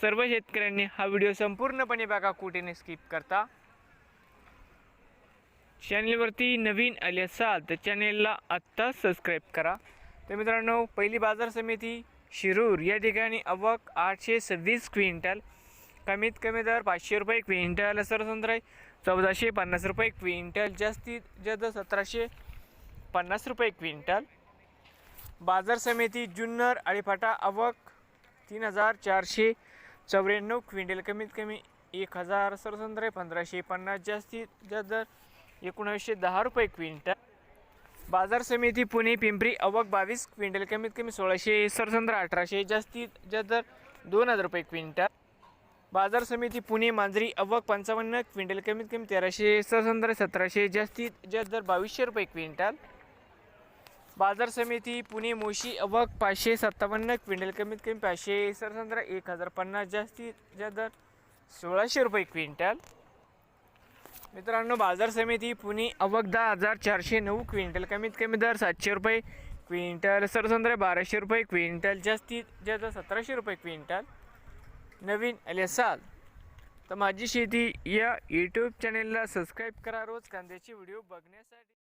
सर्व शेतकऱ्यांनी हा व्हिडिओ संपूर्णपणे बघा कुठे स्किप करता. चॅनेलवरती नवीन आले असाल तर चॅनेलला आत्ताच सबस्क्राईब करा. तर मित्रांनो पहिली बाजार समिती शिरूर या ठिकाणी अवक आठशे सव्वीस क्विंटल कमीत कमी दर पाचशे रुपये क्विंटल सरसंद्र चौदाशे पन्नास रुपये क्विंटल जास्तीत जास्त सतराशे पन्नास रुपये क्विंटल. बाजार समिती जुन्नर अळीफाटा अवक तीन हजार चारशे चौऱ्याण्णव क्विंटल कमीत कमी एक हजार सरसंद्र पंधराशे पन्नास जास्तीत जास्त दर एकोणावीसशे दहा रुपये क्विंटल. बाजार समिती पुणे पिंपरी अवक बावीस क्विंटल कमीत कमी सोळाशे सरसंद्र अठराशे जास्तीत जास्त दर दोन हजार रुपये क्विंटल. बाजार समिती पुणे मांजरी अवक पंचावन्न क्विंटल कमीत कमी तेराशे सरसंद्र सतराशे जास्तीत जास्त दर बावीसशे रुपये क्विंटल. बाजार समिती पुणे मोशी अवक पाचशे सत्तावन्न क्विंटल कमीत कमी पाचशे सरसंद्र एक हजार पन्नास जास्तीत जास्त दर सोळाशे रुपये क्विंटल. मित्रांनो बाजार समिती पुणे अवक दहा हजार चारशे नऊ क्विंटल कमीत कमी दर सातशे रुपये क्विंटल सरसंद्र बाराशे रुपये क्विंटल जास्तीत जास्त सतराशे रुपये क्विंटल. नवीन आले साल तर माझी शेती या यूट्यूब चॅनेलला सबस्क्राईब करा रोज कांद्याचे व्हिडिओ बघण्यासाठी.